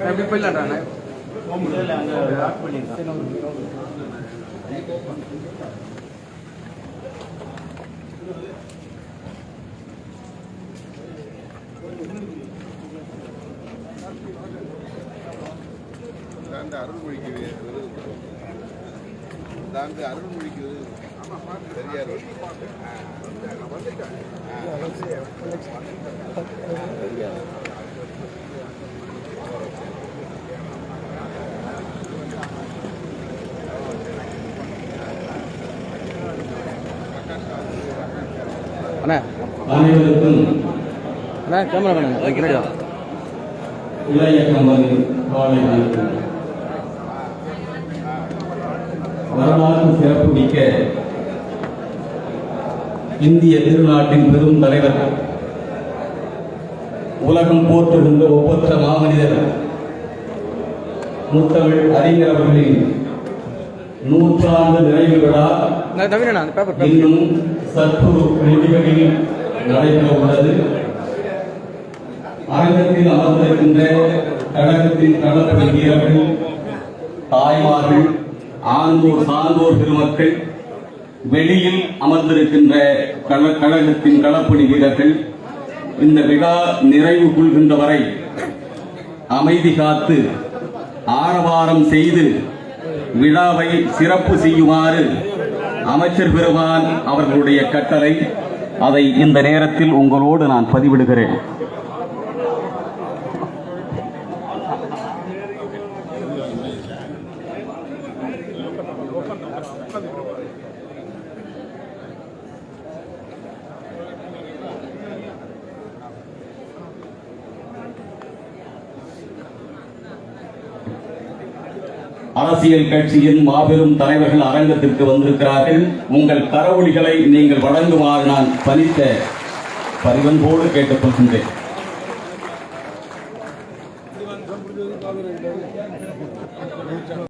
எப்படி போயிடலாம்டா தாண்டு அருள்மொழிக்கு விருது தாண்டு அருள்மொழிக்கு அண்ணா. அனைவருக்கும் அண்ணா கேமரா பண்ணுங்க வா. இளைய கம்பெனி காலை வணக்கம். வரலாற்று சிறப்பு மிக்க இந்திய திருநாட்டின் பெரும் தலைவர். உலகம் போற்றுகின்ற ஒப்பற்ற மாமனிதர். முத்தமிழ் அறிஞர் அவர்களின் நூற்றாண்டு நிறைவு விழா இன்னும் சற்று நொடிகளில் நடைபெற உள்ளது. அரங்கத்தில் அமர்ந்திருக்கின்ற கழகத்தின் களப்பணி வீரர்கள் தாய்மார்கள் ஆண்டோர் சான்றோர் பெருமக்கள் வெளியில் அமர்ந்திருக்கின்ற கல கழகத்தின் களப்பணி வீரர்கள் இந்த விழா நிறைவு கொள்கின்ற வரை அமைதி காத்து ஆரவாரம் செய்து விழாவை சிறப்பு செய்யுமாறு அமைச்சர் பெருமான் அவர்களுடைய கட்டளை அதை இந்த நேரத்தில் உங்களோடு நான் பதிவிடுகிறேன். அரசியல் கட்சியின் மாபெரும் தலைவர்கள் அரங்கத்திற்கு வந்திருக்கிறார்கள். உங்கள் கரவொலிகளை நீங்கள் வழங்குமாறு நான் பணித்த பரிவன்போடு கேட்டுக்கொள்கின்றேன்.